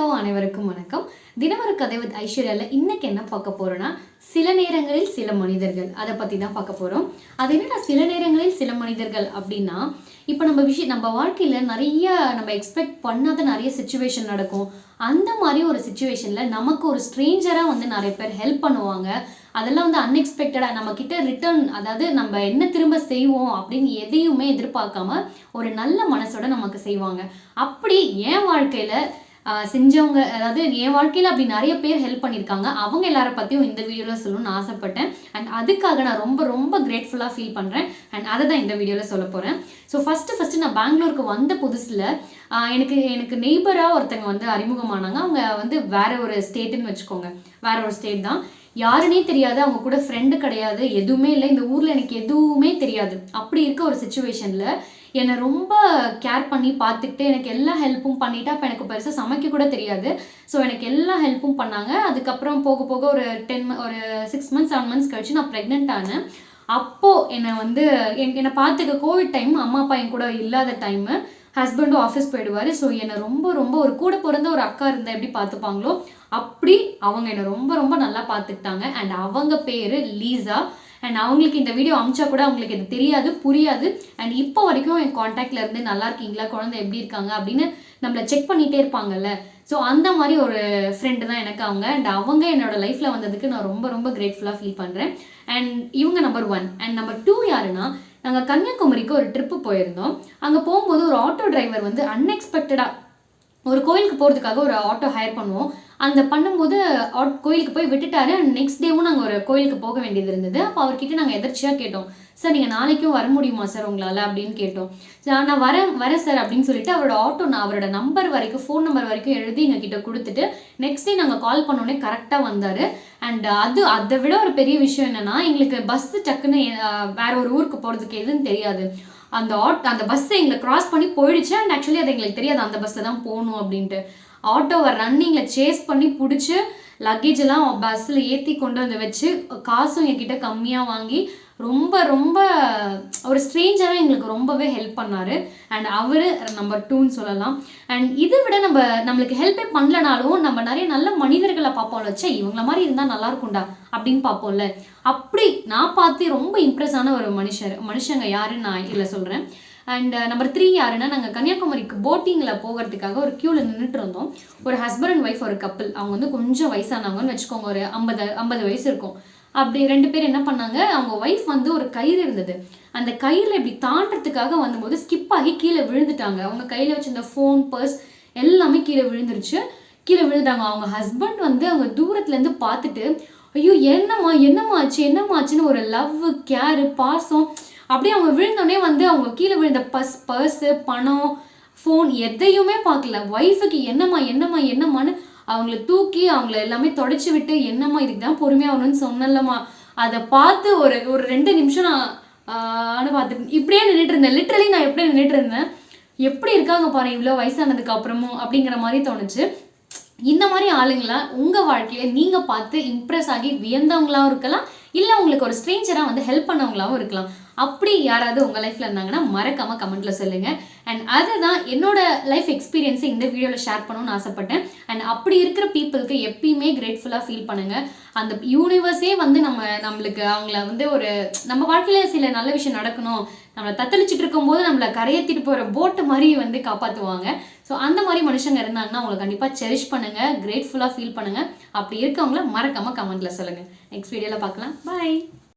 அனைவருக்கும் வணக்கம். தினமொரு கதை வித் ஐஸ்வர்யாவில் இன்னைக்கு என்ன பார்க்க போகிறோன்னா சில நேரங்களில் சில மனிதர்கள். அதை பற்றி தான் பார்க்க போகிறோம் அது என்னடா சில நேரங்களில் சில மனிதர்கள் அப்படின்னா இப்போ நம்ம விஷயம் நம்ம வாழ்க்கையில் நிறைய நம்ம எக்ஸ்பெக்ட் பண்ணாத நிறைய சுச்சுவேஷன் நடக்கும். அந்த மாதிரி ஒரு சுச்சுவேஷனில் நமக்கு ஒரு ஸ்ட்ரேஞ்சராக வந்து நிறைய பேர் ஹெல்ப் பண்ணுவாங்க. அதெல்லாம் வந்து அன்எக்ஸ்பெக்டடாக நம்ம கிட்ட ரிட்டர்ன் அதாவது நம்ம என்ன திரும்ப செய்வோம் அப்படின்னு எதையுமே எதிர்பார்க்காம ஒரு நல்ல மனசோட நமக்கு செய்வாங்க. அப்படி என் வாழ்க்கையில் செஞ்சவங்க அதாவது என் வாழ்க்கையில் அப்படி நிறைய பேர் ஹெல்ப் பண்ணியிருக்காங்க. அவங்க எல்லாரை பற்றியும் இந்த வீடியோவில் சொல்லணும்னு ஆசைப்பட்டேன். அண்ட் அதுக்காக நான் ரொம்ப ரொம்ப கிரேட்ஃபுல்லாக ஃபீல் பண்ணுறேன் அண்ட் அதை தான் இந்த வீடியோவில் சொல்ல போகிறேன் ஸோ ஃபஸ்ட்டு ஃபஸ்ட்டு நான் பெங்களூருக்கு வந்த புதுசில் எனக்கு எனக்கு நெய்பராக ஒருத்தங்க வந்து அறிமுகமானாங்க. அவங்க வந்து வேற ஒரு ஸ்டேட்டுன்னு வச்சுக்கோங்க. வேற ஒரு ஸ்டேட் தான். யாருனே தெரியாது அவங்க கூட ஃப்ரெண்டு கிடையாது எதுவுமே இல்லை. இந்த ஊரில் எனக்கு எதுவுமே தெரியாது. அப்படி இருக்க ஒரு சுச்சுவேஷனில் என்னை ரொம்ப கேர் பண்ணி பார்த்துக்கிட்டு எனக்கு எல்லா ஹெல்ப்பும் பண்ணிட்டு அப்போ எனக்கு பெருசாக சமைக்க கூட தெரியாது. ஸோ எனக்கு எல்லா ஹெல்ப்பும் பண்ணாங்க. அதுக்கப்புறம் போக போக ஒரு டென் ஒரு சிக்ஸ் மந்த்ஸ் செவன் மந்த்ஸ் கழிச்சு நான் ப்ரெக்னென்ட் ஆனேன். அப்போது என்னை வந்து என் என்னை பார்த்துக்க கோவிட் டைம் அம்மா அப்பா என் கூட இல்லாத டைமு ஹஸ்பண்டும் ஆஃபீஸ் போயிடுவார். ஸோ என்னை ரொம்ப ரொம்ப ஒரு கூட பிறந்த ஒரு அக்கா இருந்தால் எப்படி பார்த்துப்பாங்களோ அப்படி அவங்க என்னை ரொம்ப ரொம்ப நல்லா பார்த்துக்கிட்டாங்க. அண்ட் அவங்க பேர் லீசா. அண்ட் அவங்களுக்கு இந்த வீடியோ அமிச்சா கூட அவங்களுக்கு இது தெரியாது புரியாது. அண்ட் இப்போ வரைக்கும் என் காண்டாக்டில் இருந்து நல்லா இருக்கீங்களா? குழந்தை எப்படி இருக்காங்க? அப்படின்னு நம்மளை செக் பண்ணிகிட்டே இருப்பாங்கல்ல. ஸோ அந்த மாதிரி ஒரு ஃப்ரெண்டு தான் எனக்கு அவங்க. அண்ட் அவங்க என்னோட லைஃப்பில் வந்ததுக்கு நான் ரொம்ப ரொம்ப கிரேட்ஃபுல்லாக ஃபீல் பண்ணுறேன் அண்ட் இவங்க number one and number two யாருன்னா நாங்கள் கன்னியாகுமரிக்கு ஒரு ட்ரிப்பு போயிருந்தோம். அங்கே போகும்போது ஒரு ஆட்டோ டிரைவர் வந்து அன்எக்ஸ்பெக்டடாக ஒரு கோயிலுக்கு போகிறதுக்காக ஒரு ஆட்டோ ஹையர் பண்ணுவோம். அந்த பண்ணும்போது ஆட் கோயிலுக்கு போய் விட்டுட்டாரு. அண்ட் நெக்ஸ்ட் டேவும் நாங்கள் ஒரு கோயிலுக்கு போக வேண்டியது இருந்தது. அப்போ அவர்கிட்ட நாங்கள் எதர்ச்சியாக கேட்டோம். சார் நீங்கள் நாளைக்கும் வர முடியுமா சார் உங்களால்? அப்படின்னு கேட்டோம். "சார், நான் வரேன் வரேன் சார் அப்படின்னு சொல்லிட்டு அவரோட ஆட்டோ நான் அவரோட நம்பர் வரைக்கும் ஃபோன் நம்பர் வரைக்கும் எழுதி எங்ககிட்ட கொடுத்துட்டு நெக்ஸ்ட் டே நாங்கள் கால் பண்ணோடனே கரெக்டாக வந்தார். அண்ட் அது அதை விட ஒரு பெரிய விஷயம் என்னென்னா எங்களுக்கு பஸ்ஸு டக்குன்னு வேற ஒரு ஊருக்கு போகிறதுக்கு எதுன்னு தெரியாது. அந்த ஆட் அந்த பஸ்ஸை எங்களை கிராஸ் பண்ணி போயிடுச்சு. அண்ட் ஆக்சுவலி அது எங்களுக்கு தெரியாது அந்த பஸ்ஸில் தான் போகணும் அப்படின்ட்டு. ஆட்டோவை ரன்னிங்கில் சேஸ் பண்ணி பிடிச்சி லக்கேஜ் எல்லாம் பஸ்ஸில் ஏற்றி கொண்டு வந்து வச்சு காசும் என்கிட்ட கம்மியாக வாங்கி ரொம்ப ரொம்ப ஒரு ஸ்ட்ரேஞ்சராக எங்களுக்கு ரொம்பவே ஹெல்ப் பண்ணார். அண்ட் அவர் நம்பர் டூன்னு சொல்லலாம். அண்ட் இதை விட நம்ம நம்மளுக்கு ஹெல்ப்பே பண்ணலனாலும் நம்ம நிறைய நல்ல மனிதர்களை பார்ப்போம்ல வச்சா இவங்கள மாதிரி இருந்தால் நல்லா இருக்கும்டா அப்படின்னு பார்ப்போம்ல. அப்படி நான் பார்த்து ரொம்ப இம்ப்ரெஸ் ஆன ஒரு மனுஷர் மனுஷங்க யாருன்னு நான் இதில் சொல்கிறேன் அண்ட் நம்பர் த்ரீ யாருன்னா நாங்கள் கன்னியாகுமரிக்கு போட்டிங்கில் போகிறதுக்காக ஒரு க்யூவில் நின்றுட்டு இருந்தோம் ஒரு ஹஸ்பண்ட் அண்ட் ஒய்ஃப் ஒரு கப்பல் அவங்க வந்து கொஞ்சம் வயசானவங்கன்னு வச்சுக்கோங்க ஒரு ஐம்பது ஐம்பது வயசு இருக்கும். அப்படி ரெண்டு பேர் என்ன பண்ணாங்க அவங்க ஒய்ஃப் வந்து ஒரு கயிறு இருந்தது. அந்த கயிறில் இப்படி தாண்டறதுக்காக வந்தபோது ஸ்கிப் ஆகி கீழே விழுந்துட்டாங்க. அவங்க கையில் வச்சிருந்த ஃபோன் பர்ஸ் எல்லாமே கீழே விழுந்துருச்சு. கீழே விழுந்தாங்க அவங்க ஹஸ்பண்ட் வந்து அவங்க தூரத்துலேருந்து பார்த்துட்டு ஐயோ என்னம்மா என்னம்மா ஆச்சு என்னம்மா ஆச்சுன்னு ஒரு லவ் கேரு பாசம் அப்படியே அவங்க விழுந்தோடனே வந்து அவங்க கீழே விழுந்த பஸ் பர்ஸு பணம் ஃபோன் எதையுமே பார்க்கல. ஒய்ஃபுக்கு என்னம்மா என்னம்மா என்னம்மான்னு அவங்கள தூக்கி அவங்கள எல்லாமே தொடச்சி விட்டு என்னம்மா இதுக்கு தான் பொறுமையாக வரணும்னு சொன்னலம்மா அதை பார்த்து ஒரு ஒரு ரெண்டு நிமிஷம் நான் ஆன்னு பார்த்துட்டு இப்படியே நின்றுட்டு இருந்தேன். லிட்ரலி நான் எப்படியே நின்றுட்டு இருந்தேன். எப்படி இருக்காங்க பாரு இவ்வளோ வயசானதுக்கு அப்புறமும் அப்படிங்கிற மாதிரி தோணுச்சு. இந்த மாதிரி ஆளுங்களா உங்கள் வாழ்க்கையில நீங்கள் பார்த்து இம்ப்ரெஸ் ஆகி வியந்தவங்களாகவும் இருக்கலாம். இல்லை உங்களுக்கு ஒரு ஸ்ட்ரேஞ்சராக வந்து ஹெல்ப் பண்ணவங்களாவும் இருக்கலாம். அப்படி யாராவது உங்கள் லைஃப்பில் இருந்தாங்கன்னா மறக்காமல் கமெண்ட்டில் சொல்லுங்கள் அண்ட் அதை தான் என்னோட லைஃப் எக்ஸ்பீரியன்ஸை இந்த வீடியோவில் ஷேர் பண்ணணும்னு ஆசைப்பட்டேன். அண்ட் அப்படி இருக்கிற பீப்புளுக்கு எப்பயுமே கிரேட்ஃபுல்லாக ஃபீல் பண்ணுங்கள் அந்த யூனிவர்ஸே வந்து நம்ம நம்மளுக்கு அவங்கள வந்து ஒரு நம்ம வாழ்க்கையில் சில நல்ல விஷயம் நடக்கணும். நம்மளை தத்தளிச்சுட்டு இருக்கும்போது நம்மளை கரையத்திட்டு போகிற போட்டு மாதிரி வந்து காப்பாற்றுவாங்க ஸோ அந்த மாதிரி மனுஷங்க இருந்தாங்கன்னா அவங்களை கண்டிப்பாக செரிஷ் பண்ணுங்க கிரேட்ஃபுல்லாக ஃபீல் பண்ணுங்க. அப்படி இருக்கவங்கள மறக்காம கமெண்ட்ல சொல்லுங்க. நெக்ஸ்ட் வீடியோவில் பார்க்கலாம். பாய்